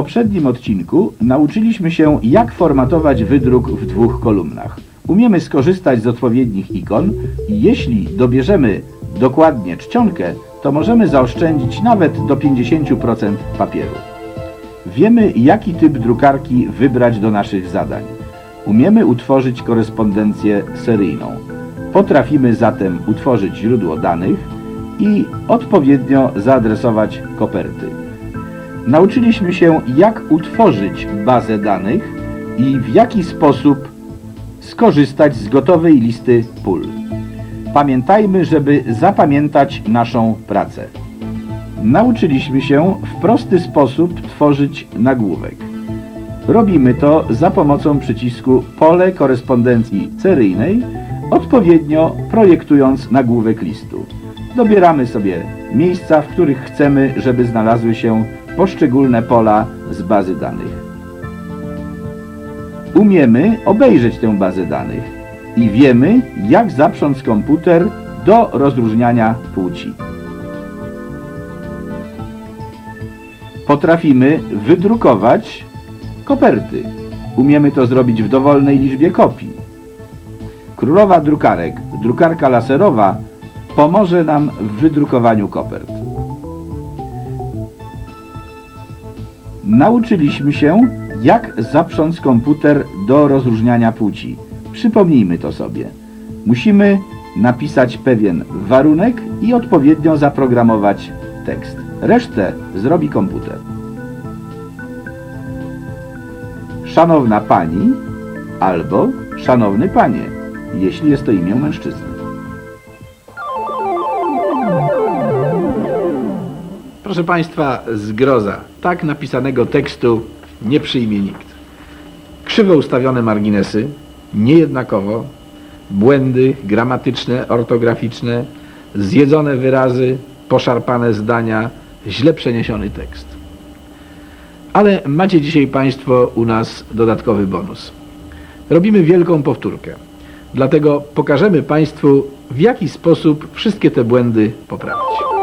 poprzednim odcinku nauczyliśmy się, jak formatować wydruk w dwóch kolumnach. Umiemy skorzystać z odpowiednich ikon i jeśli dobierzemy dokładnie czcionkę, to możemy zaoszczędzić nawet do 50% papieru. Wiemy, jaki typ drukarki wybrać do naszych zadań. Umiemy utworzyć korespondencję seryjną. Potrafimy zatem utworzyć źródło danych i odpowiednio zaadresować koperty. Nauczyliśmy się, jak utworzyć bazę danych i w jaki sposób skorzystać z gotowej listy pól. Pamiętajmy, żeby zapamiętać naszą pracę. Nauczyliśmy się w prosty sposób tworzyć nagłówek. Robimy to za pomocą przycisku Pole korespondencji seryjnej, odpowiednio projektując nagłówek listu. Dobieramy sobie miejsca, w których chcemy, żeby znalazły się poszczególne pola z bazy danych. Umiemy obejrzeć tę bazę danych i wiemy, jak zaprząc komputer do rozróżniania płci. Potrafimy wydrukować koperty. Umiemy to zrobić w dowolnej liczbie kopii. Królowa drukarek, drukarka laserowa, pomoże nam w wydrukowaniu kopert. Nauczyliśmy się, jak zaprząc komputer do rozróżniania płci. Przypomnijmy to sobie. Musimy napisać pewien warunek i odpowiednio zaprogramować tekst. Resztę zrobi komputer. Szanowna Pani albo Szanowny Panie, jeśli jest to imię mężczyzny. Proszę Państwa, zgroza. Tak napisanego tekstu nie przyjmie nikt. Krzywo ustawione marginesy, niejednakowo, błędy gramatyczne, ortograficzne, zjedzone wyrazy, poszarpane zdania, źle przeniesiony tekst. Ale macie dzisiaj Państwo u nas dodatkowy bonus. Robimy wielką powtórkę. Dlatego pokażemy Państwu, w jaki sposób wszystkie te błędy poprawić.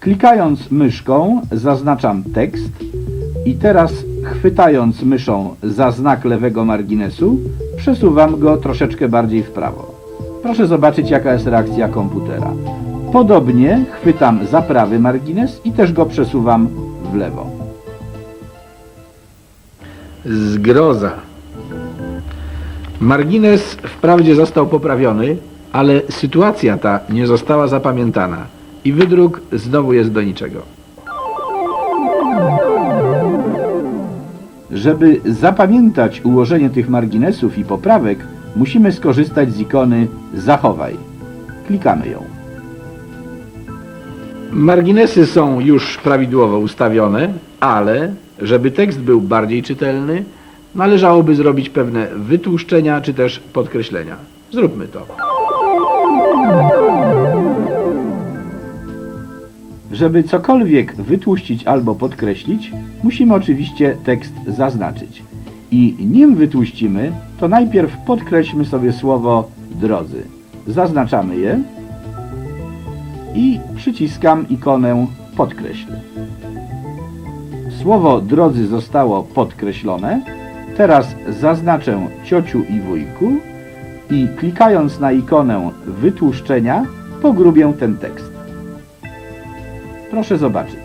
Klikając myszką zaznaczam tekst i teraz chwytając myszą za znak lewego marginesu przesuwam go troszeczkę bardziej w prawo. Proszę zobaczyć jaka jest reakcja komputera. Podobnie chwytam za prawy margines i też go przesuwam w lewo. Zgroza. Margines wprawdzie został poprawiony, ale sytuacja ta nie została zapamiętana i wydruk znowu jest do niczego. Żeby zapamiętać ułożenie tych marginesów i poprawek, musimy skorzystać z ikony Zachowaj. Klikamy ją. Marginesy są już prawidłowo ustawione, ale żeby tekst był bardziej czytelny, należałoby zrobić pewne wytłuszczenia czy też podkreślenia. Zróbmy to. Żeby cokolwiek wytłuścić albo podkreślić, musimy oczywiście tekst zaznaczyć. I nim wytłuścimy, to najpierw podkreślmy sobie słowo drodzy. Zaznaczamy je i przyciskam ikonę podkreśl. Słowo drodzy zostało podkreślone. Teraz zaznaczę ciociu i wujku i klikając na ikonę wytłuszczenia pogrubię ten tekst. Proszę zobaczyć.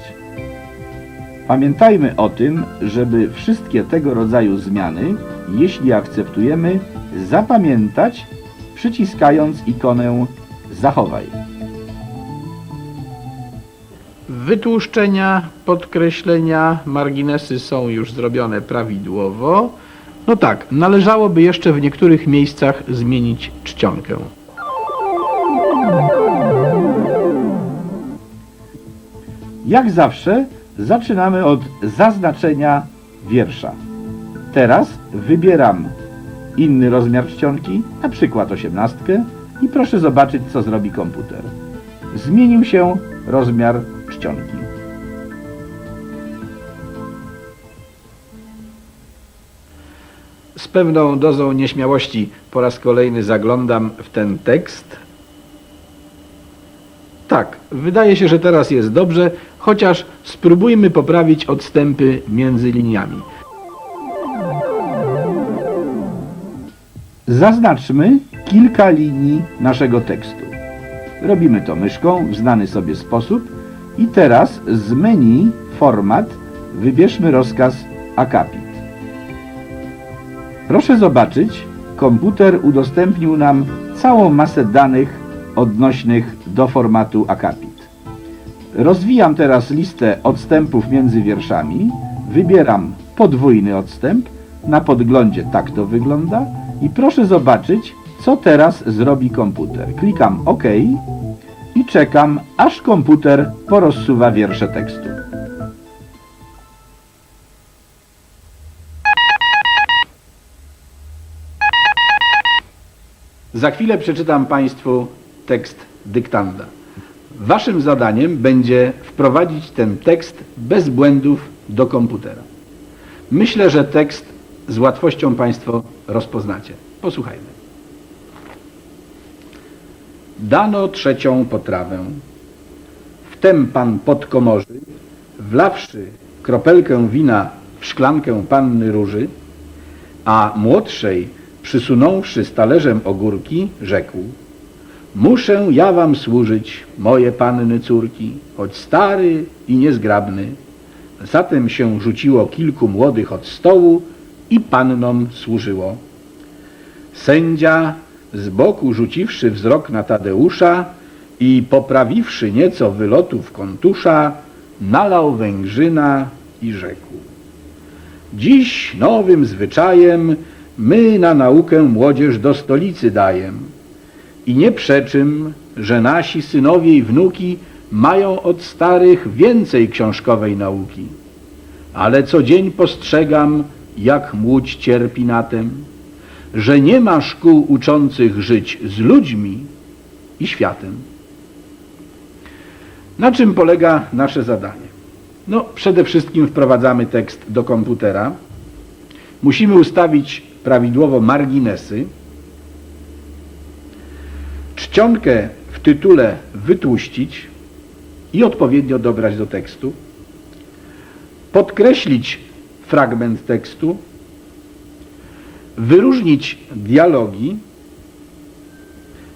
Pamiętajmy o tym, żeby wszystkie tego rodzaju zmiany, jeśli akceptujemy, zapamiętać przyciskając ikonę Zachowaj. Wytłuszczenia, podkreślenia, marginesy są już zrobione prawidłowo. No tak, należałoby jeszcze w niektórych miejscach zmienić czcionkę. Jak zawsze zaczynamy od zaznaczenia wiersza. Teraz wybieram inny rozmiar czcionki, na przykład osiemnastkę i proszę zobaczyć, co zrobi komputer. Zmienił się rozmiar czcionki. Z pewną dozą nieśmiałości po raz kolejny zaglądam w ten tekst Tak, wydaje się, że teraz jest dobrze, chociaż spróbujmy poprawić odstępy między liniami. Zaznaczmy kilka linii naszego tekstu. Robimy to myszką w znany sobie sposób i teraz z menu Format wybierzmy rozkaz Akapit. Proszę zobaczyć, komputer udostępnił nam całą masę danych odnośnych do formatu Akapit. Rozwijam teraz listę odstępów między wierszami, wybieram podwójny odstęp, na podglądzie tak to wygląda i proszę zobaczyć, co teraz zrobi komputer. Klikam OK i czekam, aż komputer porozsuwa wiersze tekstu. Za chwilę przeczytam Państwu tekst dyktanda. Waszym zadaniem będzie wprowadzić ten tekst bez błędów do komputera. Myślę, że tekst z łatwością Państwo rozpoznacie. Posłuchajmy. Dano trzecią potrawę. Wtem pan podkomorzy, wlawszy kropelkę wina w szklankę panny róży, a młodszej, przysunąwszy z talerzem ogórki, rzekł Muszę ja wam służyć, moje panny córki, choć stary i niezgrabny. Zatem się rzuciło kilku młodych od stołu i pannom służyło. Sędzia, z boku rzuciwszy wzrok na Tadeusza i poprawiwszy nieco wylotów kontusza, nalał węgrzyna i rzekł. Dziś nowym zwyczajem my na naukę młodzież do stolicy dajem. I nie przeczym, że nasi synowie i wnuki mają od starych więcej książkowej nauki. Ale co dzień postrzegam, jak młódź cierpi na tem, że nie ma szkół uczących żyć z ludźmi i światem. Na czym polega nasze zadanie? No, przede wszystkim wprowadzamy tekst do komputera. Musimy ustawić prawidłowo marginesy. Czcionkę w tytule wytłuścić i odpowiednio dobrać do tekstu. Podkreślić fragment tekstu. Wyróżnić dialogi.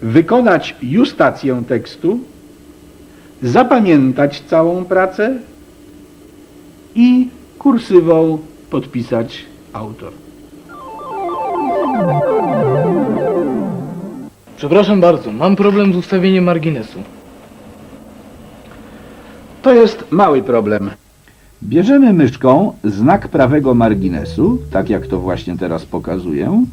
Wykonać justację tekstu. Zapamiętać całą pracę i kursywą podpisać autor. Przepraszam bardzo, mam problem z ustawieniem marginesu. To jest mały problem. Bierzemy myszką znak prawego marginesu, tak jak to właśnie teraz pokazuję.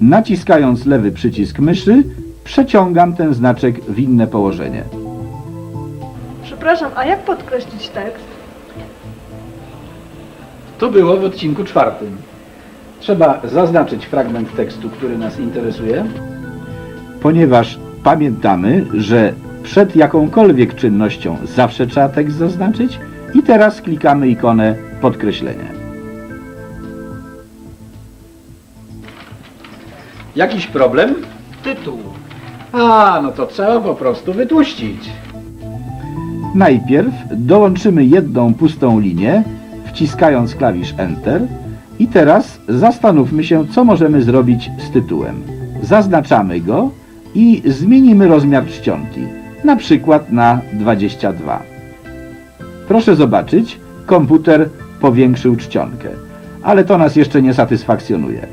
Naciskając lewy przycisk myszy, przeciągam ten znaczek w inne położenie. Przepraszam, a jak podkreślić tekst? To było w odcinku czwartym. Trzeba zaznaczyć fragment tekstu, który nas interesuje. Ponieważ pamiętamy, że przed jakąkolwiek czynnością zawsze trzeba tekst zaznaczyć i teraz klikamy ikonę podkreślenie. Jakiś problem? Tytuł. A, no to trzeba po prostu wytłuścić. Najpierw dołączymy jedną pustą linię, wciskając klawisz Enter i teraz zastanówmy się, co możemy zrobić z tytułem. Zaznaczamy go i zmienimy rozmiar czcionki, na przykład na 22. Proszę zobaczyć, komputer powiększył czcionkę, ale to nas jeszcze nie satysfakcjonuje.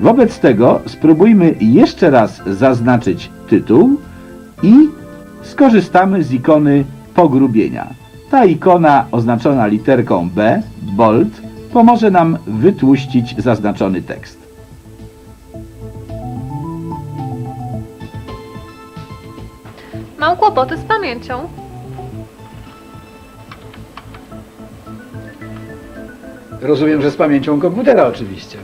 Wobec tego spróbujmy jeszcze raz zaznaczyć tytuł i skorzystamy z ikony pogrubienia. Ta ikona oznaczona literką B, bold, pomoże nam wytłuścić zaznaczony tekst. Mam kłopoty z pamięcią. Rozumiem, że z pamięcią komputera oczywiście.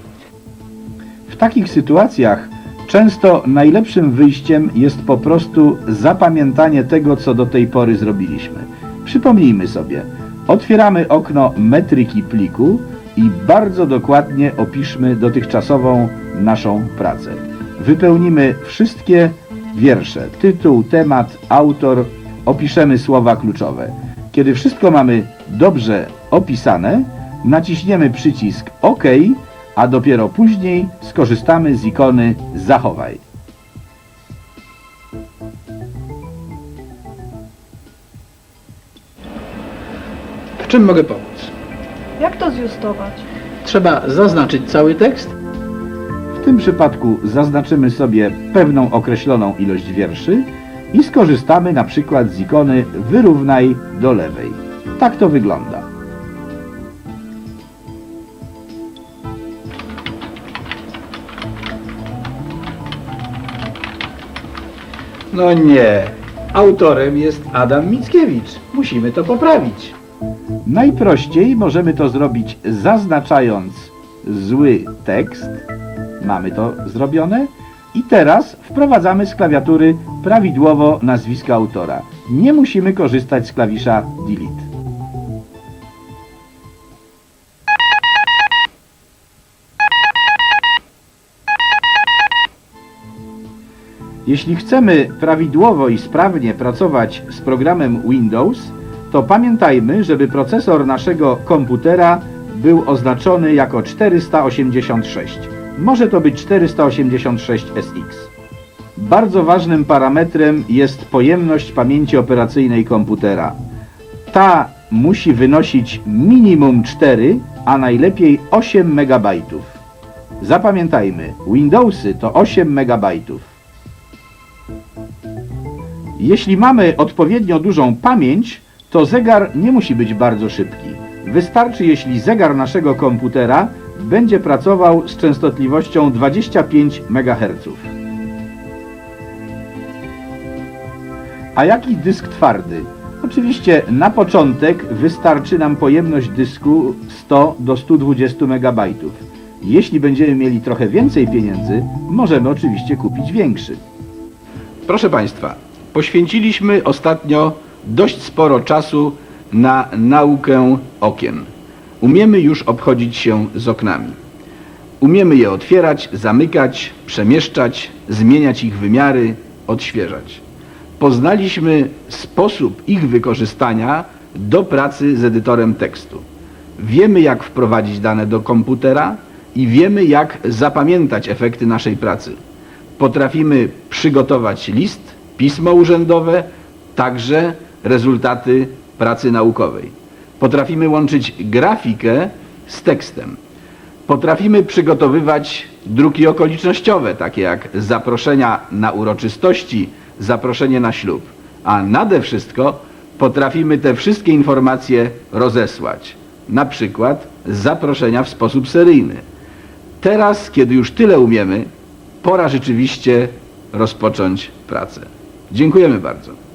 W takich sytuacjach często najlepszym wyjściem jest po prostu zapamiętanie tego, co do tej pory zrobiliśmy. Przypomnijmy sobie, otwieramy okno metryki pliku i bardzo dokładnie opiszmy dotychczasową naszą pracę. Wypełnimy wszystkie wiersze, tytuł, temat, autor opiszemy słowa kluczowe. Kiedy wszystko mamy dobrze opisane, naciśniemy przycisk OK, a dopiero później skorzystamy z ikony Zachowaj. W czym mogę pomóc? Jak to zjustować? Trzeba zaznaczyć cały tekst, W tym przypadku zaznaczymy sobie pewną określoną ilość wierszy i skorzystamy na przykład z ikony Wyrównaj do lewej. Tak to wygląda. No nie. Autorem jest Adam Mickiewicz. Musimy to poprawić. Najprościej możemy to zrobić zaznaczając zły tekst. Mamy to zrobione. I teraz wprowadzamy z klawiatury prawidłowo nazwisko autora. Nie musimy korzystać z klawisza Delete. Jeśli chcemy prawidłowo i sprawnie pracować z programem Windows, to pamiętajmy, żeby procesor naszego komputera był oznaczony jako 486. Może to być 486SX. Bardzo ważnym parametrem jest pojemność pamięci operacyjnej komputera. Ta musi wynosić minimum 4, a najlepiej 8 MB. Zapamiętajmy, Windowsy to 8 MB. Jeśli mamy odpowiednio dużą pamięć, to zegar nie musi być bardzo szybki. Wystarczy, jeśli zegar naszego komputera będzie pracował z częstotliwością 25 MHz. A jaki dysk twardy? Oczywiście na początek wystarczy nam pojemność dysku 100 do 120 MB. Jeśli będziemy mieli trochę więcej pieniędzy, możemy oczywiście kupić większy. Proszę Państwa, poświęciliśmy ostatnio dość sporo czasu na naukę okien. Umiemy już obchodzić się z oknami. Umiemy je otwierać, zamykać, przemieszczać, zmieniać ich wymiary, odświeżać. Poznaliśmy sposób ich wykorzystania do pracy z edytorem tekstu. Wiemy, jak wprowadzić dane do komputera i wiemy, jak zapamiętać efekty naszej pracy. Potrafimy przygotować list, pismo urzędowe, także rezultaty pracy naukowej. Potrafimy łączyć grafikę z tekstem. Potrafimy przygotowywać druki okolicznościowe, takie jak zaproszenia na uroczystości, zaproszenie na ślub. A nade wszystko potrafimy te wszystkie informacje rozesłać. Na przykład zaproszenia w sposób seryjny. Teraz, kiedy już tyle umiemy, pora rzeczywiście rozpocząć pracę. Dziękujemy bardzo.